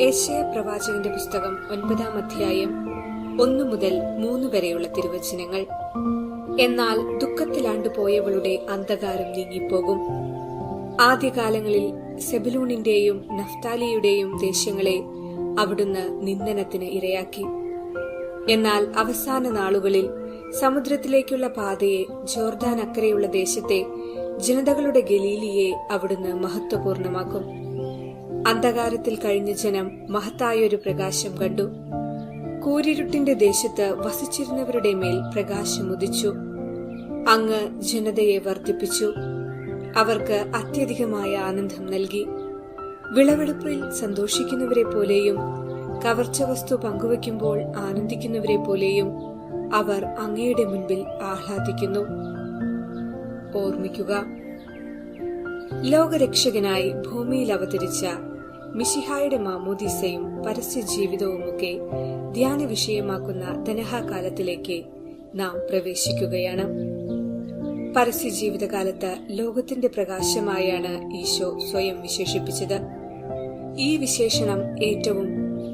Asia പ്രവാചകന്റെ പുസ്തകം ഒൻപതാം അധ്യായം ഒന്നു മുതൽ മൂന്ന് വരെയുള്ള തിരുവചനങ്ങൾ. എന്നാൽ ദുഃഖത്തിലാണ്ടുപോയവളുടെ അന്ധകാരം നീങ്ങിപ്പോകും. ആദ്യകാലങ്ങളിൽ സെബലൂണിന്റെയും നഫ്താലിയുടെയും ദേശങ്ങളെ അവിടുന്ന് നിന്ദനത്തിന് ഇരയാക്കി. എന്നാൽ അവസാന നാളുകളിൽ സമുദ്രത്തിലേക്കുള്ള പാതയെ ജോർദാൻ അക്കരെയുള്ള ദേശത്തെ ജനതകളുടെ ഗലീലിയെ അവിടുന്ന് മഹത്വപൂർണമാക്കും. അന്ധകാരത്തിൽ കഴിഞ്ഞ ജനം മഹത്തായൊരു പ്രകാശം കണ്ടു. കൂരിരുട്ടിന്റെ ദേശത്ത് വസിച്ചിരുന്നവരുടെ മേൽ പ്രകാശം ഉദിച്ചു. അങ്ങ് ജനതയെ വർദ്ധിപ്പിച്ചു. അവർക്ക് അത്യധികമായ ആനന്ദം നൽകി. വിളവെടുപ്പിൽ സന്തോഷിക്കുന്നവരെ പോലെയും കവർച്ച വസ്തു പങ്കുവെക്കുമ്പോൾ ആനന്ദിക്കുന്നവരെ പോലെയും അവർ അങ്ങയുടെ മുൻപിൽ ആഹ്ലാദിക്കുന്നു. ഓർമ്മിക്കുക ലോകരക്ഷകനായി ഭൂമിയിൽ അവതരിച്ച മിഷിഹായുടെ മാമോദീസയും പരസ്യ ജീവിതവും ഒക്കെ ധ്യാന വിഷയമാക്കുന്ന ധനഹാകാലത്തിലേക്ക് നാം പ്രവേശിക്കുകയാണ്. പരസ്യ ജീവിതകാലത്ത് ലോകത്തിന്റെ പ്രകാശമായാണ് ഈശോ സ്വയം വിശേഷിപ്പിച്ചത്. ഈ വിശേഷണം ഏറ്റവും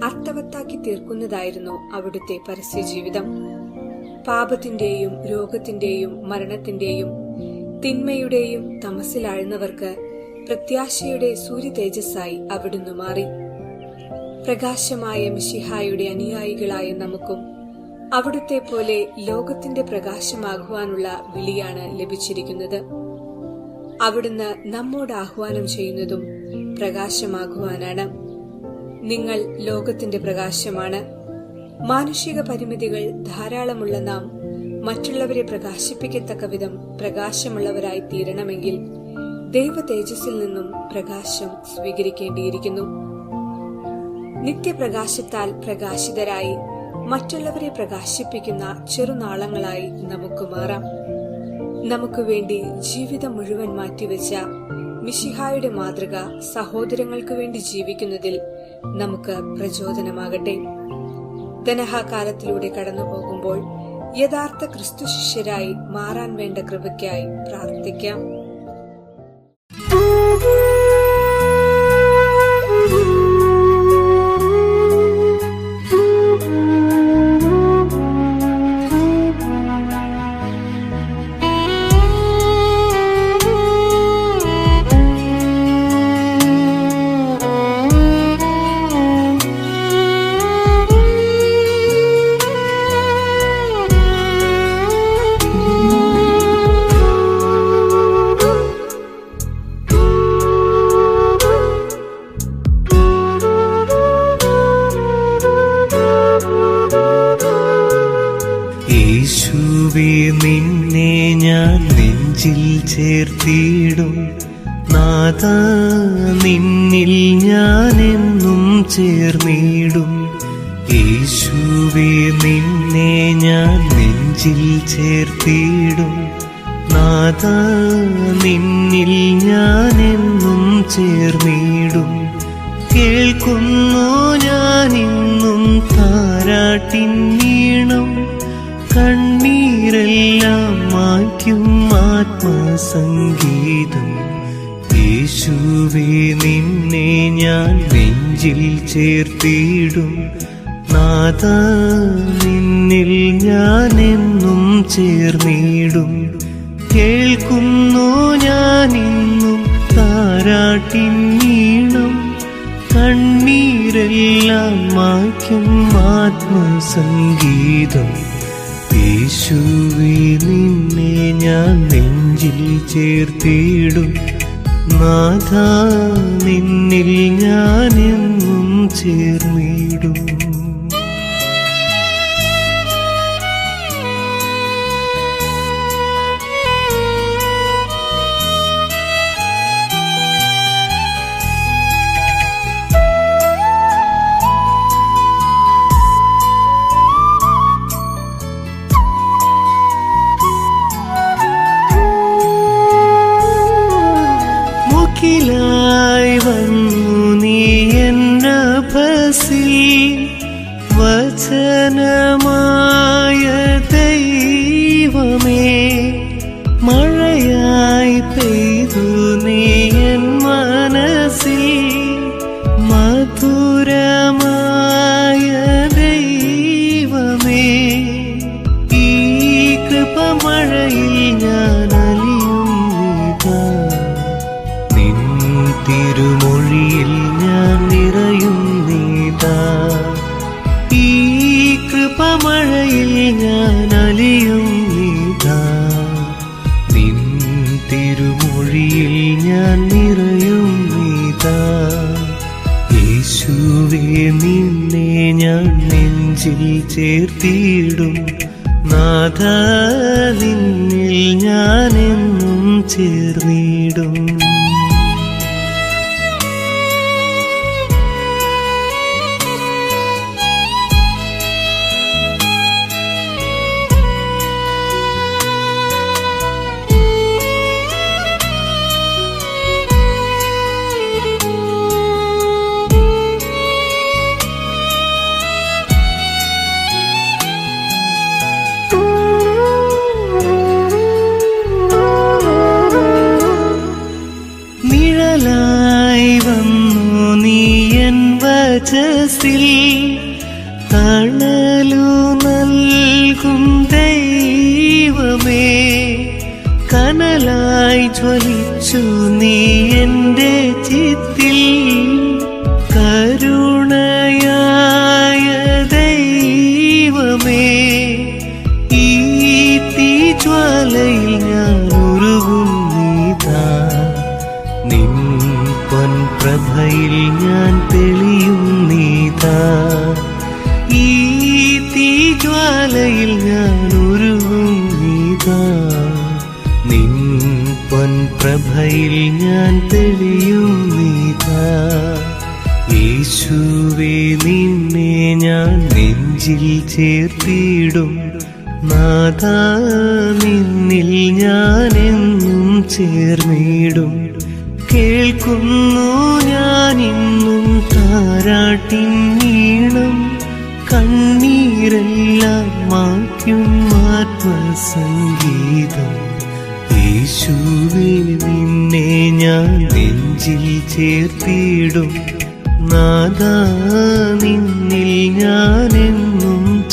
അർത്ഥവത്താക്കി തീർക്കുന്നതായിരുന്നു അവിടുത്തെ പരസ്യ ജീവിതം. പാപത്തിന്റെയും രോഗത്തിന്റെയും മരണത്തിന്റെയും തിന്മയുടെയും തമസിലാഴ്ന്നവർക്ക് പ്രത്യാശയുടെ സൂര്യ തേജസ്സായി അവിടുന്ന് മാറി. പ്രകാശമായ മിഷിഹായുടെ അനുയായികളായ നമുക്കും അവിടുത്തെ പോലെ ലോകത്തിന്റെ പ്രകാശമാകുവാനുള്ള വിളിയാണ് ലഭിച്ചിരിക്കുന്നത്. അവിടുന്ന് നമ്മോട് ആഹ്വാനം ചെയ്യുന്നതും പ്രകാശമാകുവാനാണ്. നിങ്ങൾ ലോകത്തിന്റെ പ്രകാശമാണ്. മാനുഷിക പരിമിതികൾ ധാരാളമുള്ള നാം മറ്റുള്ളവരെ പ്രകാശിപ്പിക്കത്തക്ക വിധം പ്രകാശമുള്ളവരായി തീരണമെങ്കിൽ ദൈവ തേജസ്സിൽ നിന്നും പ്രകാശം സ്വീകരിക്കേണ്ടിയിരിക്കുന്നു. നിത്യപ്രകാശത്താൽ പ്രകാശിതരായി മറ്റുള്ളവരെ പ്രകാശിപ്പിക്കുന്ന ചെറുനാളങ്ങളായി നമുക്ക് മാറാം. നമുക്ക് വേണ്ടി ജീവിതം മുഴുവൻ മാറ്റിവെച്ച മിഷിഹായുടെ മാതൃക സഹോദരങ്ങൾക്ക് വേണ്ടി ജീവിക്കുന്നതിൽ നമുക്ക് പ്രചോദനമാകട്ടെ. ധനഹാകാലത്തിലൂടെ കടന്നു പോകുമ്പോൾ യഥാർത്ഥ ക്രിസ്തു ശിഷ്യരായി മാറാൻ വേണ്ട കൃപയ്ക്കായി പ്രാർത്ഥിക്കാം. യേശുവേ നിന്നെ ഞാൻ നെഞ്ചിൽ ചേർത്തിടും. നാഥ നിന്നിൽ ഞാൻ എന്നും ചേർന്നിടും. യേശുവേ നിന്നെ ഞാൻ നെഞ്ചിൽ ചേർത്തിടും. നാഥ നിന്നിൽ ഞാൻ എന്നും ചേർന്നിടും. കേൾക്കുന്നു ഞാനിന്നും താരാട്ടിൻ നീണം കണ്ണീരെല്ലാം മായ്ക്കും ആത്മസംഗീതം. യേശുവേ നിന്നെ ഞാൻ നെഞ്ചിൽ ചേർത്തിടും. നാഥ നിന്നിൽ ഞാൻ എന്നും ചേർന്നിടും. കേൾക്കുന്നു ഞാൻ ഇന്നും താരാട്ടിൻ നീണം കണ്ണീരെല്ലാം മായ്ക്കും ആത്മസംഗീതം. യേശുവേ നിന്നെ ഞാൻ നെഞ്ചിൽ ചേർത്തിടും. നാഥ നിന്നിൽ ഞാൻ എന്നും ചേർന്നിടും. വചനമായ ദൈവമേ. നിന്നെ ഞാൻ നെഞ്ചിൽ ചേർത്തിടും നാഥ നിന്നിൽ ഞാനെന്നും ചേർന്നിടും. വചസിൽ തണലു നൽകും ദൈവമേ. കനലായി ജ്വലിച്ചു നീ എന്റെ ചിത്തിൽ. പൊൻപ്രഭയിൽ ഞാൻ തെളിയും നീതാ. ഈ തീജ്വാലയിൽ ഞാൻ ഉരുകും നീതാ. നിൻ പൊൻ പ്രഭയിൽ ഞാൻ തെളിയും നീതാ. യേശുവേ നിന്നെ ഞാൻ നെഞ്ചിൽ ചേർത്തിടും. നാഥാ നിന്നിൽ ഞാൻ എന്നും ചേർന്നിടും. കേൾക്കുന്നു ഞാനിന്നും താരാട്ടിൻ നീളം കണ്ണീരെല്ലാം മായ്ക്കും ആത്മസംഗീതം. യേശുവേ നിന്നെ ഞാൻ നെഞ്ചിൽ ചേർത്തിടും. നാദാ നിന്നിൽ ഞാനെന്നും